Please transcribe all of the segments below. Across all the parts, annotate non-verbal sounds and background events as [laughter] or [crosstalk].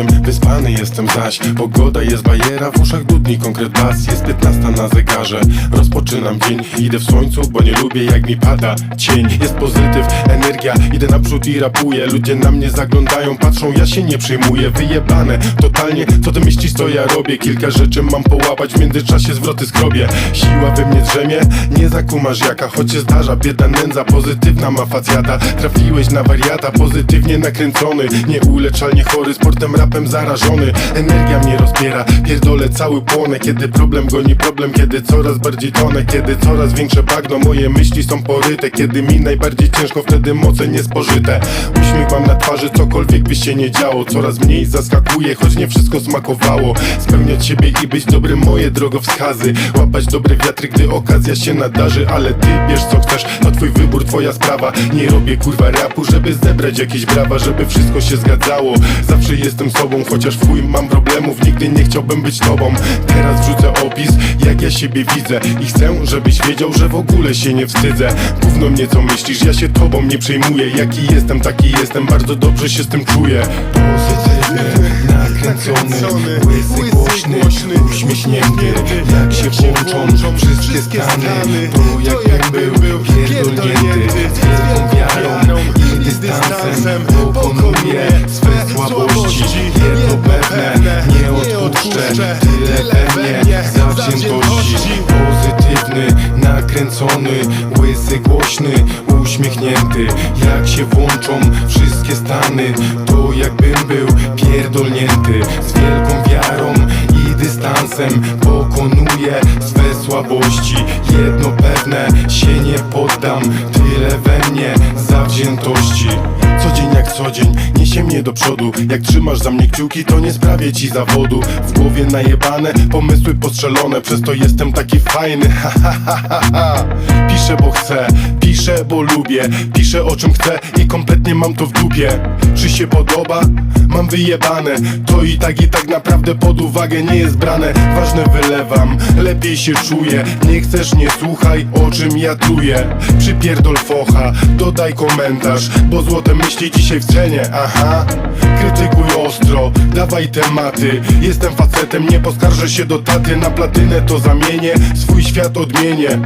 him. Jestem zaś. Pogoda jest bajera, w uszach dudni konkret bas. Jest 15 na zegarze, rozpoczynam dzień. Idę w słońcu, bo nie lubię jak mi pada cień. Jest pozytyw, energia, idę naprzód i rapuję. Ludzie na mnie zaglądają, patrzą, ja się nie przejmuję. Wyjebane, totalnie, co ty myślisz, co ja robię? Kilka rzeczy mam połapać, w międzyczasie zwroty skrobię. Siła we mnie drzemie, nie zakumasz jaka. Choć się zdarza, bieda nędza, pozytywna ma facjata. Trafiłeś na wariata, pozytywnie nakręcony Nieuleczalnie chory, sportem, rapem zarażony. Energia mnie rozbiera, pierdolę cały płonę. Kiedy problem goni problem, kiedy coraz bardziej tonę. Kiedy coraz większe bagno, moje myśli są poryte. Kiedy mi najbardziej ciężko, wtedy moce niespożyte. Uśmiech mam na twarzy, cokolwiek by się nie działo. Coraz mniej zaskakuje, choć nie wszystko smakowało. Spełniać siebie i być dobrym, moje drogowskazy. Łapać dobre wiatry, gdy okazja się nadarzy. Ale ty wiesz co chcesz, to twój wybór, twoja sprawa. Nie robię kurwa rapu, żeby zebrać jakieś brawa Żeby wszystko się zgadzało. Zawsze jestem sobą, chociaż w chuj mam problemów Nigdy nie chciałbym być tobą. Teraz wrzucę opis, jak ja siebie widzę. I chcę, żebyś wiedział, że w ogóle się nie wstydzę. Gówno mnie co myślisz, ja się tobą nie przejmuję. Jaki jestem, taki jestem, bardzo dobrze się z tym czuję. Pozytywny, nakręcony, łysy, głośny, uśmiechnięty Jak się włączą wszystkie stany To jakbym był pierdolnięty słabości. Jedno pewne, nie odpuszczę Tyle we mnie zawziętości Pozytywny, nakręcony, łysy, głośny, uśmiechnięty. Jak się włączą wszystkie stany To jakbym był pierdolnięty. Z wielką wiarą i dystansem Pokonuję swe słabości. Jedno pewne, się nie poddam Tyle we mnie zawziętości co dzień jak co dzień, niesie mnie do przodu. Jak trzymasz za mnie kciuki, to nie sprawię ci zawodu. W głowie najebane, pomysły postrzelone Przez to jestem taki fajny, [laughs] ha ha ha ha Piszę bo chcę, piszę bo lubię. Piszę o czym chcę i kompletnie mam to w dupie. Czy się podoba? Mam wyjebane. To i tak i tak naprawdę pod uwagę nie jest brane. Ważne wylewam, lepiej się czuję. Nie chcesz, nie słuchaj o czym ja truję. Przypierdol focha, dodaj komentarz Bo złote myśli dzisiaj w cenie, aha. Krytykuj ostro, dawaj tematy. Jestem facetem, nie poskarżę się do taty. Na platynę to zamienię, swój świat odmienię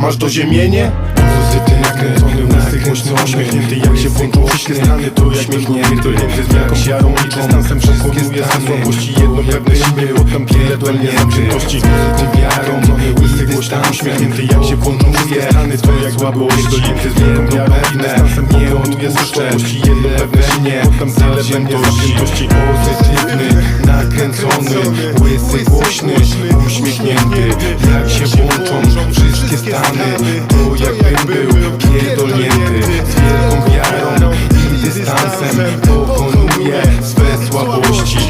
Masz do ziemienie? Pozytywny, nakręcony, łysy, głośny, uśmiechnięty Jak się włączą wszystkie strony, to uśmiechnięty Pierdolnięty z wielką wiarą i dystansem Przekonuję ze słabości jedną pewne siebie Potem pierdolnie zawziętości Z wiarą, łysy, głośny, uśmiechnięty Jak się włączą wszystkie strony, to jak słabości Pierdolnięty z wielką wiarą i dystansem Nie odpuszczę słabości jedną pewne siebie Potem zawziętości Pozytywny, nakręcony, był pierdolnięty Z wielką wiarą i dystansem Pokonuje swe słabości.